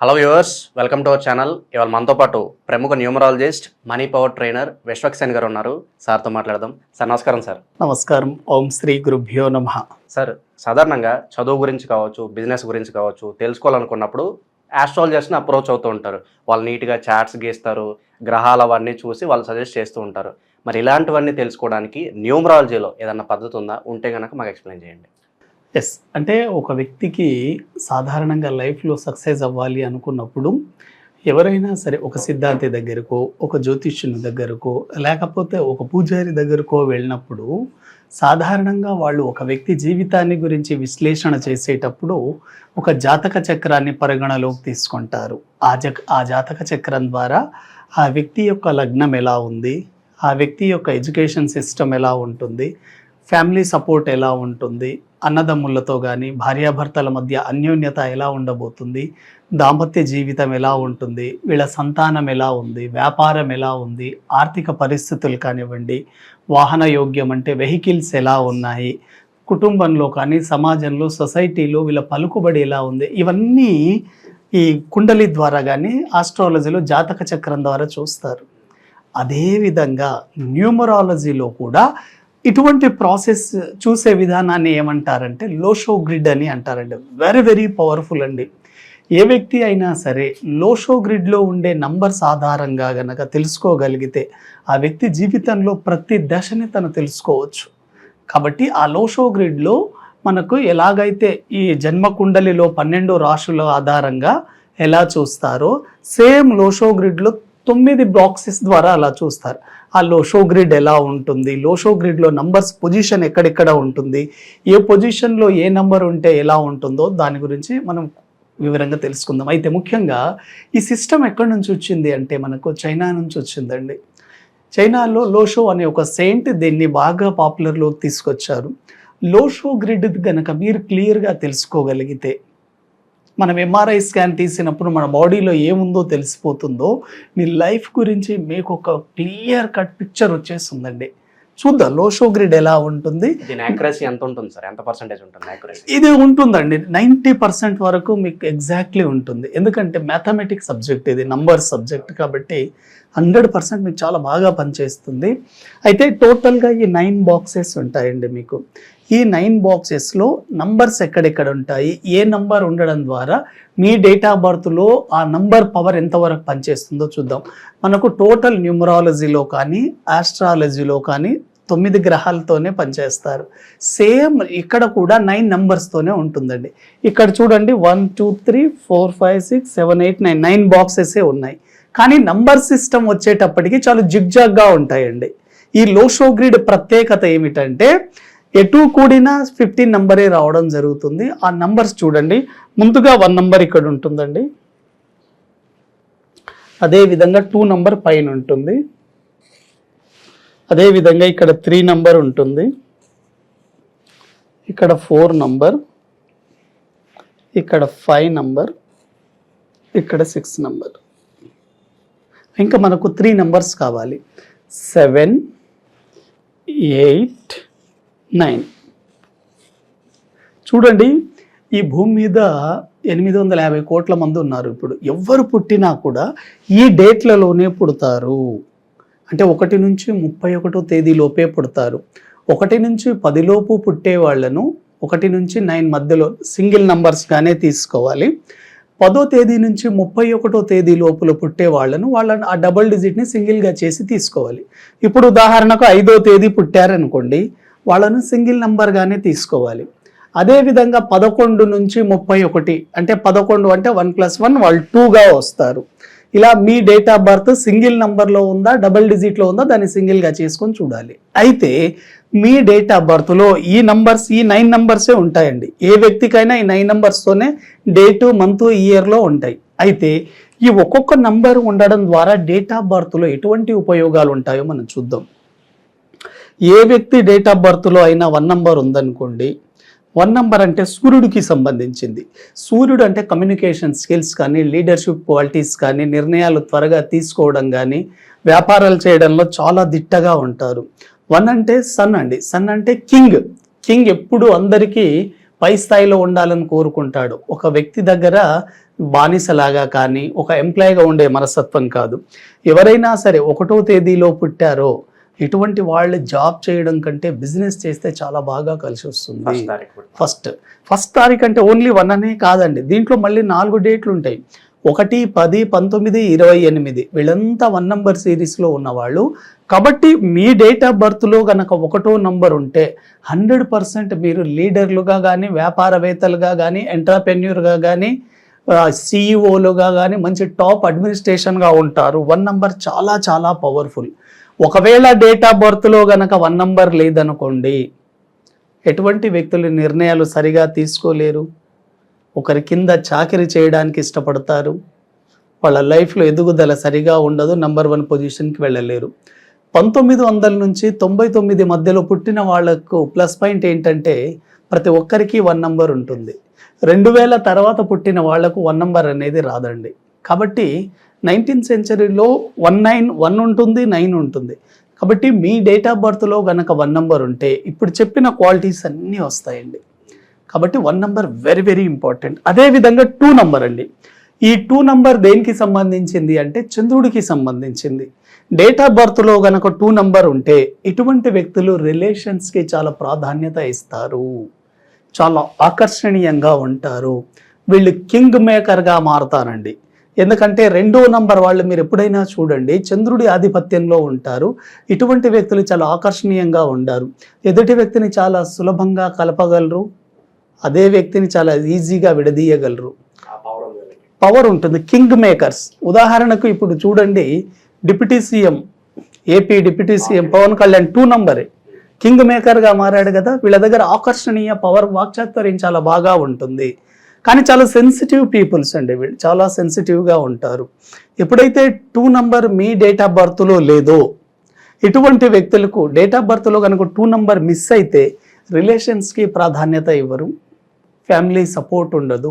Hello viewers welcome to our channel ఇవాళ మనతో పాటు ప్రముఖ numerologist money power trainer Vishwaksen గారు ఉన్నారు. సార్తో మాట్లాడదాం. సార్ నమస్కారం సార్. నమస్కారం. ఓం శ్రీ గురుభ్యో నమ. సార్ సాధారణంగా చదువు గురించి కావచ్చు బిజినెస్ గురించి కావచ్చు తెలుసుకోవాలనుకున్నప్పుడు ఆస్ట్రాలజర్స్ని అప్రోచ్ అవుతూ ఉంటారు. వాళ్ళు నీట్గా చార్ట్స్ గీస్తారు గ్రహాలు అవన్నీ చూసి వాళ్ళు సజెస్ట్ చేస్తూ ఉంటారు. మరి ఇలాంటివన్నీ తెలుసుకోవడానికి న్యూమరాలజీలో ఏదన్నా పద్ధతి ఉందా? ఉంటే కనుక మాకు ఎక్స్ప్లెయిన్ చేయండి. ఎస్ అంటే ఒక వ్యక్తికి సాధారణంగా లైఫ్లో సక్సెస్ అవ్వాలి అనుకున్నప్పుడు ఎవరైనా సరే ఒక సిద్ధాంతి దగ్గరకో ఒక జ్యోతిష్యుని దగ్గరకో లేకపోతే ఒక పూజారి దగ్గరకో వెళ్ళినప్పుడు సాధారణంగా వాళ్ళు ఒక వ్యక్తి జీవితాన్ని గురించి విశ్లేషణ చేసేటప్పుడు ఒక జాతక చక్రాన్ని పరిగణలోకి తీసుకుంటారు. ఆ జక్ ఆ జాతక చక్రం ద్వారా ఆ వ్యక్తి యొక్క లగ్నం ఎలా ఉంది ఆ వ్యక్తి యొక్క ఎడ్యుకేషన్ సిస్టమ్ ఎలా ఉంటుంది ఫ్యామిలీ సపోర్ట్ ఎలా ఉంటుంది అన్నదమ్ములతో కానీ భార్యాభర్తల మధ్య అన్యోన్యత ఎలా ఉండబోతుంది? దాంపత్య జీవితం ఎలా ఉంటుంది? వీళ్ళ సంతానం ఎలా ఉంది? వ్యాపారం ఎలా ఉంది? ఆర్థిక పరిస్థితులు కానివ్వండి వాహన యోగ్యం అంటే వెహికల్స్ ఎలా ఉన్నాయి? కుటుంబంలో కానీ సమాజంలో సొసైటీలో వీళ్ళ పలుకుబడి ఎలా ఉంది? ఇవన్నీ ఈ కుండలి ద్వారా కానీ ఆస్ట్రాలజీలో జాతక చక్రం ద్వారా చూస్తారు. అదేవిధంగా న్యూమరాలజీలో కూడా ఇటువంటి ప్రాసెస్ చూసే విధానాన్ని ఏమంటారంటే లోషో గ్రిడ్ అని అంటారండి. వెరీ వెరీ పవర్ఫుల్ అండి. ఏ వ్యక్తి అయినా సరే లోషో గ్రిడ్లో ఉండే నంబర్స్ ఆధారంగా గనక తెలుసుకోగలిగితే ఆ వ్యక్తి జీవితంలో ప్రతి దశని తను తెలుసుకోవచ్చు. కాబట్టి ఆ లోషో గ్రిడ్లో మనకు ఎలాగైతే ఈ జన్మ కుండలిలో పన్నెండు రాశుల ఆధారంగా ఎలా చూస్తారో సేమ్ లోషో గ్రిడ్లో తొమ్మిది బాక్సెస్ ద్వారా అలా చూస్తారు. ఆ లోషో గ్రిడ్ ఎలా ఉంటుంది? లోషో గ్రిడ్లో నంబర్స్ పొజిషన్ ఎక్కడెక్కడ ఉంటుంది? ఏ పొజిషన్లో ఏ నంబర్ ఉంటే ఎలా ఉంటుందో దాని గురించి మనం వివరంగా తెలుసుకుందాం. అయితే ముఖ్యంగా ఈ సిస్టమ్ ఎక్కడి నుంచి వచ్చింది అంటే మనకు చైనా నుంచి వచ్చిందండి. చైనాలో లోషో అనే ఒక సెయింట్ దీన్ని బాగా పాపులర్లోకి తీసుకొచ్చారు. లోషో గ్రిడ్ కనుక మీరు క్లియర్గా తెలుసుకోగలిగితే మనం ఎంఆర్ఐ స్కాన్ తీసినప్పుడు మన బాడీలో ఏముందో తెలిసిపోతుందో మీ లైఫ్ గురించి మీకు ఒక క్లియర్ కట్ పిక్చర్ వచ్చేస్తుందండి. చూద్దాం లోషో గ్రిడ్ ఎలా ఉంటుంది? యాక్యురసీ ఎంత ఉంటుంది సార్? ఎంత పర్సెంటేజ్ ఉంటుంది ఇది ఉంటుందండి. నైంటీ పర్సెంట్ వరకు మీకు ఎగ్జాక్ట్లీ ఉంటుంది. ఎందుకంటే మ్యాథమెటిక్స్ సబ్జెక్ట్ ఇది నంబర్ సబ్జెక్ట్ కాబట్టి హండ్రెడ్ పర్సెంట్ మీకు చాలా బాగా పనిచేస్తుంది. అయితే టోటల్గా ఈ నైన్ బాక్సెస్ ఉంటాయండి మీకు. ఈ నైన్ బాక్సెస్లో నంబర్స్ ఎక్కడెక్కడ ఉంటాయి ఏ నంబర్ ఉండడం ద్వారా మీ డేట్ ఆఫ్ బర్త్లో ఆ నంబర్ పవర్ ఎంతవరకు పనిచేస్తుందో చూద్దాం. మనకు టోటల్ న్యూమరాలజీలో కానీ ఆస్ట్రాలజీలో కానీ తొమ్మిది గ్రహాలతోనే పనిచేస్తారు. సేమ్ ఇక్కడ కూడా నైన్ నెంబర్స్తోనే ఉంటుందండి. ఇక్కడ చూడండి one two three four five six seven eight nine nine బాక్సెసే ఉన్నాయి. కానీ నంబర్ సిస్టమ్ వచ్చేటప్పటికి చాలా జిగ్జాగ్గా ఉంటాయండి. ఈ లోషో గ్రిడ్ ప్రత్యేకత ఏమిటంటే ఎటు కూడిన ఫిఫ్టీన్ నంబరే రావడం జరుగుతుంది. ఆ నంబర్స్ చూడండి. ముందుగా వన్ నంబర్ ఇక్కడ ఉంటుందండి. అదే విధంగా టూ నంబర్ పైన ఉంటుంది. అదేవిధంగా ఇక్కడ త్రీ నంబర్ ఉంటుంది. ఇక్కడ ఫోర్ నంబర్ ఇక్కడ ఫైవ్ నంబర్ ఇక్కడ సిక్స్ నంబర్ ఇంకా మనకు త్రీ నంబర్స్ కావాలి. Seven eight nine. చూడండి ఈ భూమి మీద ఎనిమిది వందల యాభై కోట్ల మంది ఉన్నారు ఇప్పుడు. ఎవరు పుట్టినా కూడా ఈ డేట్లలోనే పుడతారు. అంటే ఒకటి నుంచి ముప్పై ఒకటో తేదీలోపే పుడతారు. ఒకటి నుంచి పదిలోపు పుట్టే వాళ్ళను ఒకటి నుంచి నైన్ మధ్యలో సింగిల్ నంబర్స్గానే తీసుకోవాలి. పదో తేదీ నుంచి ముప్పై ఒకటో తేదీ లోపల పుట్టే వాళ్ళను వాళ్ళని ఆ డబుల్ డిజిట్ని సింగిల్గా చేసి తీసుకోవాలి. ఇప్పుడు ఉదాహరణకు ఐదో తేదీ పుట్టారనుకోండి వాళ్ళను సింగిల్ నెంబర్గానే తీసుకోవాలి. అదేవిధంగా పదకొండు నుంచి ముప్పై ఒకటి అంటే పదకొండు అంటే వన్ ప్లస్ వన్ వాళ్ళు టూగా వస్తారు. ఇలా మీ డేట్ ఆఫ్ బర్త్ సింగిల్ నెంబర్లో ఉందా డబల్ డిజిట్లో ఉందా దాన్ని సింగిల్గా చేసుకొని చూడాలి. అయితే మీ డేట్ ఆఫ్ బర్త్లో ఈ నంబర్స్ ఈ నైన్ నంబర్సే ఉంటాయండి. ఏ వ్యక్తికైనా ఈ నైన్ నంబర్స్తోనే డేటు మంత్ ఇయర్లో ఉంటాయి. అయితే ఈ ఒక్కొక్క నంబర్ ఉండడం ద్వారా డేట్ ఆఫ్ బర్త్లో ఎటువంటి ఉపయోగాలు ఉంటాయో మనం చూద్దాం. ఏ వ్యక్తి డేట్ ఆఫ్ బర్త్లో అయినా వన్ నంబర్ ఉందనుకోండి వన్ నంబర్ అంటే సూర్యుడికి సంబంధించింది. సూర్యుడు అంటే కమ్యూనికేషన్ స్కిల్స్ కానీ లీడర్షిప్ క్వాలిటీస్ కానీ నిర్ణయాలు త్వరగా తీసుకోవడం కానీ వ్యాపారాలు చేయడంలో చాలా దిట్టగా ఉంటారు. వన్ అంటే సన్ అండి. సన్ అంటే కింగ్ కింగ్ ఎప్పుడు అందరికీ పై స్థాయిలో ఉండాలని కోరుకుంటాడు. ఒక వ్యక్తి దగ్గర బానిసలాగా కానీ ఒక ఎంప్లాయీగా ఉండే మనస్తత్వం కాదు. ఎవరైనా సరే ఒకటో తేదీలో పుట్టారో ఇటువంటి వాళ్ళు జాబ్ చేయడం కంటే బిజినెస్ చేస్తే చాలా బాగా కలిసి వస్తుంది. ఫస్ట్. ఫస్ట్ తారీఖు అంటే ఓన్లీ వన్ అనే కాదండి. దీంట్లో మళ్ళీ నాలుగు డేట్లు ఉంటాయి. ఒకటి పది పంతొమ్మిది ఇరవై ఎనిమిది. వీళ్ళంతా వన్ నంబర్ సిరీస్లో ఉన్నవాళ్ళు. కాబట్టి మీ డేట్ ఆఫ్ బర్త్లో గనక ఒకటో నంబర్ ఉంటే హండ్రెడ్ పర్సెంట్ మీరు లీడర్లుగా కానీ వ్యాపారవేత్తలుగా కానీ ఎంటర్ప్రెన్యూర్గా కానీ సిఇఓలుగా కానీ మంచి టాప్ అడ్మినిస్ట్రేషన్గా ఉంటారు. వన్ నంబర్ చాలా చాలా పవర్ఫుల్. ఒకవేళ డేట్ ఆఫ్ బర్త్లో గనక వన్ నంబర్ లేదనుకోండి ఎటువంటి వ్యక్తులు నిర్ణయాలు సరిగా తీసుకోలేరు? ఒకరి కింద చాకరీ చేయడానికి ఇష్టపడతారు. వాళ్ళ లైఫ్లో ఎదుగుదల సరిగా ఉండదు నంబర్ వన్ పొజిషన్కి వెళ్ళలేరు. పంతొమ్మిది వందల నుంచి తొంభై తొమ్మిది మధ్యలో పుట్టిన వాళ్ళకు ప్లస్ పాయింట్ ఏంటంటే ప్రతి ఒక్కరికి వన్ నంబర్ ఉంటుంది. రెండు వేల తర్వాత పుట్టిన వాళ్ళకు వన్ నంబర్ అనేది రాదండి. కాబట్టి నైన్టీన్త్ సెంచరీలో వన్ నైన్ వన్ ఉంటుంది నైన్ ఉంటుంది. కాబట్టి మీ డేట్ ఆఫ్ బర్త్లో కనుక వన్ నెంబర్ ఉంటే ఇప్పుడు చెప్పిన క్వాలిటీస్ అన్నీ వస్తాయండి. కాబట్టి one number very very important. అదేవిధంగా టూ నెంబర్ అండి. ఈ టూ నంబర్ దేనికి సంబంధించింది అంటే చంద్రుడికి సంబంధించింది. డేట్ ఆఫ్ బర్త్లో గనక టూ నంబర్ ఉంటే ఇటువంటి వ్యక్తులు రిలేషన్స్కి చాలా ప్రాధాన్యత ఇస్తారు. చాలా ఆకర్షణీయంగా ఉంటారు. వీళ్ళు కింగ్ మేకర్గా మారతారండి. ఎందుకంటే రెండో నంబర్ వాళ్ళు మీరు ఎప్పుడైనా చూడండి చంద్రుడి ఆధిపత్యంలో ఉంటారు. ఇటువంటి వ్యక్తులు చాలా ఆకర్షణీయంగా ఉండారు. ఎదుటి వ్యక్తిని చాలా సులభంగా కలపగలరు అదే వ్యక్తిని చాలా ఈజీగా విడదీయగలరు. పవర్ ఉంటుంది. కింగ్ మేకర్స్ ఉదాహరణకు ఇప్పుడు చూడండి deputy CM AP deputy CM Pawan Kalyan two నంబరే. King మేకర్గా మారాడు కదా వీళ్ళ దగ్గర ఆకర్షణీయ పవర్ వాక్చాతుర్యం చాలా బాగా ఉంటుంది. కానీ చాలా సెన్సిటివ్ పీపుల్స్ అండి వీళ్ళు. చాలా సెన్సిటివ్గా ఉంటారు. ఎప్పుడైతే టూ నంబర్ మీ డేట్ ఆఫ్ బర్త్లో లేదో ఇటువంటి వ్యక్తులకు డేట్ ఆఫ్ బర్త్లో కనుక టూ నంబర్ మిస్ అయితే రిలేషన్స్కి ప్రాధాన్యత ఇవ్వరు. ఫ్యామిలీ సపోర్ట్ ఉండదు.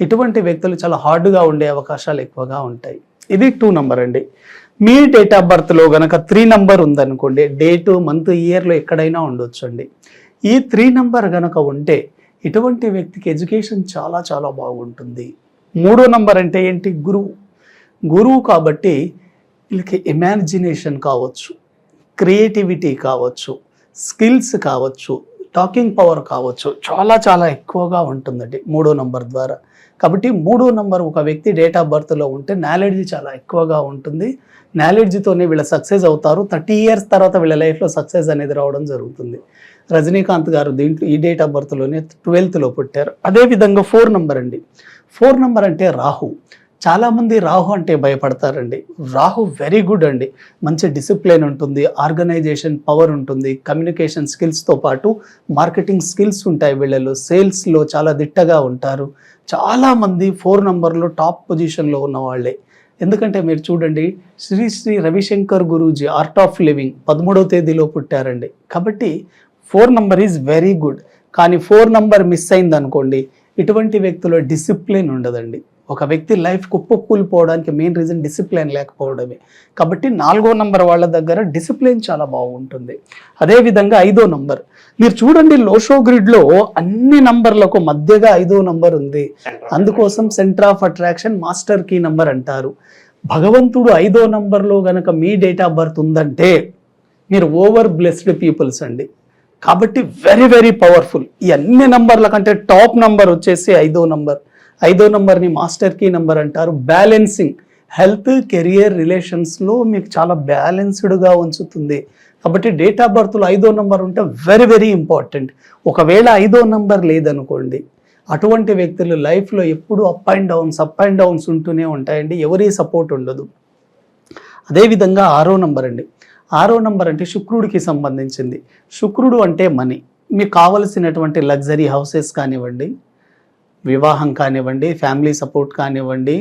ఇటువంటి వ్యక్తులు చాలా హార్డ్గా ఉండే అవకాశాలు ఎక్కువగా ఉంటాయి. ఇది టూ నంబర్ అండి. మీ డేట్ ఆఫ్ బర్త్లో కనుక త్రీ నంబర్ ఉందనుకోండి డేటు మంత్ ఇయర్లో ఎక్కడైనా ఉండొచ్చు అండి ఈ త్రీ నంబర్ కనుక ఉంటే ఇటువంటి వ్యక్తికి ఎడ్యుకేషన్ చాలా చాలా బాగుంటుంది. మూడో నంబర్ అంటే ఏంటి? గురువు. గురువు కాబట్టి వీళ్ళకి ఇమాజినేషన్ కావచ్చు క్రియేటివిటీ కావచ్చు స్కిల్స్ కావచ్చు టాకింగ్ పవర్ కావచ్చు చాలా చాలా ఎక్కువగా ఉంటుందండి మూడో నంబర్ ద్వారా. కాబట్టి మూడో నంబర్ ఒక వ్యక్తి డేట్ ఆఫ్ బర్త్లో ఉంటే నాలెడ్జ్ చాలా ఎక్కువగా ఉంటుంది. నాలెడ్జ్తోనే వీళ్ళ సక్సెస్ అవుతారు. థర్టీ ఇయర్స్ తర్వాత వీళ్ళ లైఫ్లో సక్సెస్ అనేది రావడం జరుగుతుంది. రజనీకాంత్ గారు దీంట్లో ఈ డేట్ ఆఫ్ బర్త్లోనే ట్వెల్త్లో పుట్టారు. అదేవిధంగా ఫోర్ నంబర్ అండి. ఫోర్ నంబర్ అంటే రాహు. చాలామంది రాహు అంటే భయపడతారండి. రాహు వెరీ గుడ్ అండి. మంచి డిసిప్లిన్ ఉంటుంది ఆర్గనైజేషన్ పవర్ ఉంటుంది కమ్యూనికేషన్ స్కిల్స్తో పాటు మార్కెటింగ్ స్కిల్స్ ఉంటాయి వీళ్ళలో. సేల్స్లో చాలా దిట్టగా ఉంటారు. చాలామంది ఫోర్ నంబర్లో టాప్ పొజిషన్లో ఉన్న వాళ్ళే. ఎందుకంటే మీరు చూడండి Shri Shri Ravi Shankar Guruji art of living పదమూడవ తేదీలో పుట్టారండి. కాబట్టి four number is very good. కానీ ఫోర్ నంబర్ మిస్ అయింది అనుకోండి ఇటువంటి వ్యక్తుల డిసిప్లిన్ ఉండదండి. ఒక వ్యక్తి లైఫ్ కుప్పకూలిపోవడానికి మెయిన్ రీజన్ డిసిప్లిన్ లేకపోవడమే. కాబట్టి నాలుగో నంబర్ వాళ్ళ దగ్గర డిసిప్లిన్ చాలా బాగుంటుంది. అదేవిధంగా ఐదో నంబర్. మీరు చూడండి లోషో గ్రిడ్లో అన్ని నంబర్లకు మధ్యగా ఐదో నంబర్ ఉంది. అందుకోసం centre of attraction master key number అంటారు. భగవంతుడు ఐదో నంబర్లో గనక మీ డేట్ ఆఫ్ బర్త్ ఉందంటే మీరు ఓవర్ బ్లెస్డ్ పీపుల్స్ అండి. కాబట్టి వెరీ వెరీ పవర్ఫుల్ ఈ అన్ని నంబర్ల కంటే టాప్ నంబర్ వచ్చేసి ఐదో నంబర్ ఐదో నంబర్ని మాస్టర్ కీ నంబర్ అంటారు. బ్యాలెన్సింగ్ హెల్త్ కెరియర్ రిలేషన్స్లో మీకు చాలా బ్యాలెన్స్డ్గా ఉంచుతుంది. కాబట్టి డేట్ ఆఫ్ బర్త్లో ఐదో నంబర్ ఉంటే వెరీ వెరీ ఇంపార్టెంట్ ఒకవేళ ఐదో నంబర్ లేదనుకోండి అటువంటి వ్యక్తులు లైఫ్లో ఎప్పుడు up and downs up and downs ఉంటూనే ఉంటాయండి. ఎవరి సపోర్ట్ ఉండదు. అదేవిధంగా ఆరో నంబర్ అండి. ఆరో నంబర్ అంటే శుక్రుడికి సంబంధించింది. శుక్రుడు అంటే మనీ మీకు కావలసినటువంటి లగ్జరీ హౌసెస్ కానివ్వండి వివాహం కానివ్వండి ఫ్యామిలీ సపోర్ట్ కానివ్వండి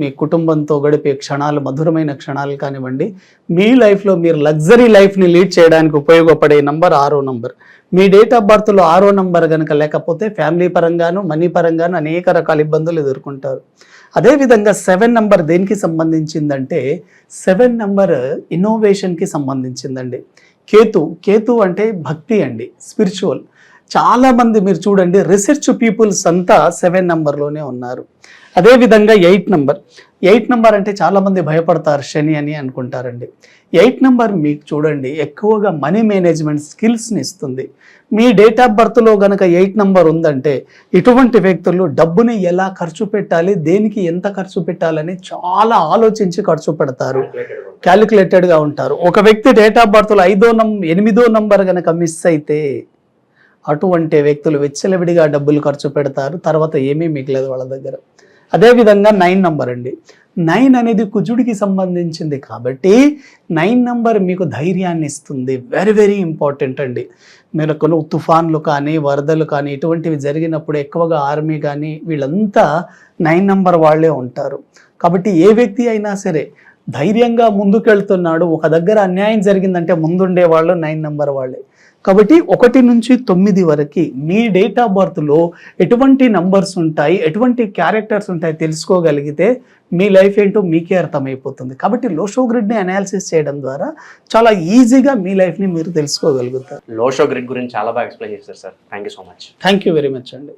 మీ కుటుంబంతో గడిపే క్షణాలు మధురమైన క్షణాలు కానివ్వండి మీ లైఫ్లో మీరు లగ్జరీ లైఫ్ని లీడ్ చేయడానికి ఉపయోగపడే నంబర్ ఆరో నంబర్. మీ డేట్ ఆఫ్ బర్త్లో ఆరో నంబర్ కనుక లేకపోతే ఫ్యామిలీ పరంగాను మనీ పరంగాను అనేక రకాల ఇబ్బందులు ఎదుర్కొంటారు. అదేవిధంగా సెవెన్ నెంబర్ దేనికి సంబంధించిందంటే సెవెన్ నెంబర్ ఇన్నోవేషన్కి సంబంధించిందండి. కేతు కేతు అంటే భక్తి అండి స్పిరిచువల్ చాలా మంది మీరు చూడండి రీసెర్చ్ పీపుల్స్ అంతా సెవెన్ నంబర్లోనే ఉన్నారు. అదే విధంగా ఎయిట్ నంబర్ ఎయిట్ నంబర్ అంటే చాలా మంది భయపడతారు శని అని అనుకుంటారండి. ఎయిట్ నంబర్ మీకు చూడండి ఎక్కువగా మనీ మేనేజ్మెంట్ స్కిల్స్ని ఇస్తుంది. మీ డేట్ ఆఫ్ బర్త్లో గనక ఎయిట్ నంబర్ ఉందంటే ఇటువంటి వ్యక్తులు డబ్బుని ఎలా ఖర్చు పెట్టాలి దేనికి ఎంత ఖర్చు పెట్టాలని చాలా ఆలోచించి ఖర్చు పెడతారు. క్యాలిక్యులేటెడ్గా ఉంటారు. ఒక వ్యక్తి డేట్ ఆఫ్ బర్త్లో ఐదో నం ఎనిమిదో నంబర్ గనక మిస్ అయితే అటువంటి వ్యక్తులు వెచ్చలవిడిగా డబ్బులు ఖర్చు పెడతారు. తర్వాత ఏమీ మిగలదు వాళ్ళ దగ్గర. అదేవిధంగా నైన్ నంబర్ అండి. నైన్ అనేది కుజుడికి సంబంధించింది కాబట్టి నైన్ నంబర్ మీకు ధైర్యాన్ని ఇస్తుంది. వెరీ వెరీ ఇంపార్టెంట్ అండి. మీరు కొన్ని తుఫాన్లు కానీ వరదలు కానీ ఇటువంటివి జరిగినప్పుడు ఎక్కువగా ఆర్మీ కానీ వీళ్ళంతా నైన్ నంబర్ వాళ్ళే ఉంటారు. కాబట్టి ఏ వ్యక్తి అయినా సరే ధైర్యంగా ముందుకెళ్తున్నాడు. ఒక దగ్గర అన్యాయం జరిగిందంటే ముందుండే వాళ్ళు నైన్ నంబర్ వాళ్ళే. కాబట్టి ఒకటి నుంచి తొమ్మిది వరకు మీ డేట్ ఆఫ్ బర్త్లో ఎటువంటి నంబర్స్ ఉంటాయి ఎటువంటి క్యారెక్టర్స్ ఉంటాయి తెలుసుకోగలిగితే మీ లైఫ్ ఏంటో మీకే అర్థమైపోతుంది. కాబట్టి లోషో గ్రిడ్ని అనాలిసిస్ చేయడం ద్వారా చాలా ఈజీగా మీ లైఫ్ని మీరు తెలుసుకోగలుగుతారు. లోషో గ్రిడ్ గురించి చాలా బాగా ఎక్స్ప్లెయిన్ చేశారు sir. Thank you so much thank you very much అండి.